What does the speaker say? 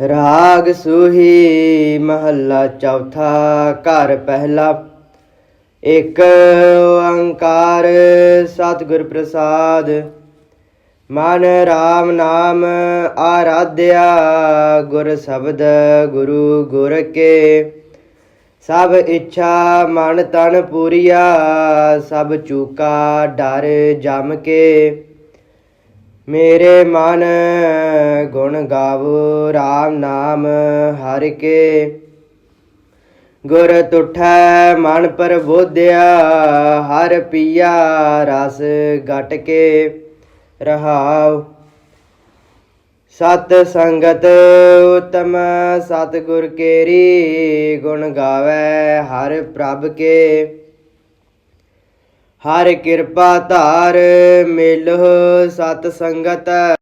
ਰਾਗ ਸੂਹੀ ਮਹੱਲਾ ਚੌਥਾ ਘਰ ਪਹਿਲਾ। ਇੱਕ ਓੰਕਾਰ ਸਤਿਗੁਰ ਪ੍ਰਸਾਦ। ਮਨ RAM ਨਾਮ ਆਰਾਧਿਆ ਗੁਰ ਸ਼ਬਦ ਗੁਰੂ ਗੁਰ ਕੇ। ਸਭ ਇੱਛਾ ਮਨ ਤਨ ਪੂਰੀਆ, ਸਭ ਚੂਕਾ ਡਰ ਜਮ ਕੇ। ਮੇਰੇ ਮਨ ਗੁਣ ਗਾਵੋ RAM ਨਾਮ ਹਰਿ ਕੇ। ਗੁਰ ਤੁਠੈ ਮਨ ਪ੍ਰਬੋਧਿਆ, ਹਰ ਪੀਆ ਰਸ ਗਟ ਕੇ ਰਹਾਉ। ਸਤ ਸੰਗਤ ਉਤਮ ਸਤ ਗੁਰ ਕੇਰੀ, ਗੁਣ ਗਾਵੇ ਹਰ ਪ੍ਰਭ ਕੇ। ਹਰ ਕਿਰਪਾ ਧਾਰ ਮਿਲੋ ਸਤ ਸੰਗਤ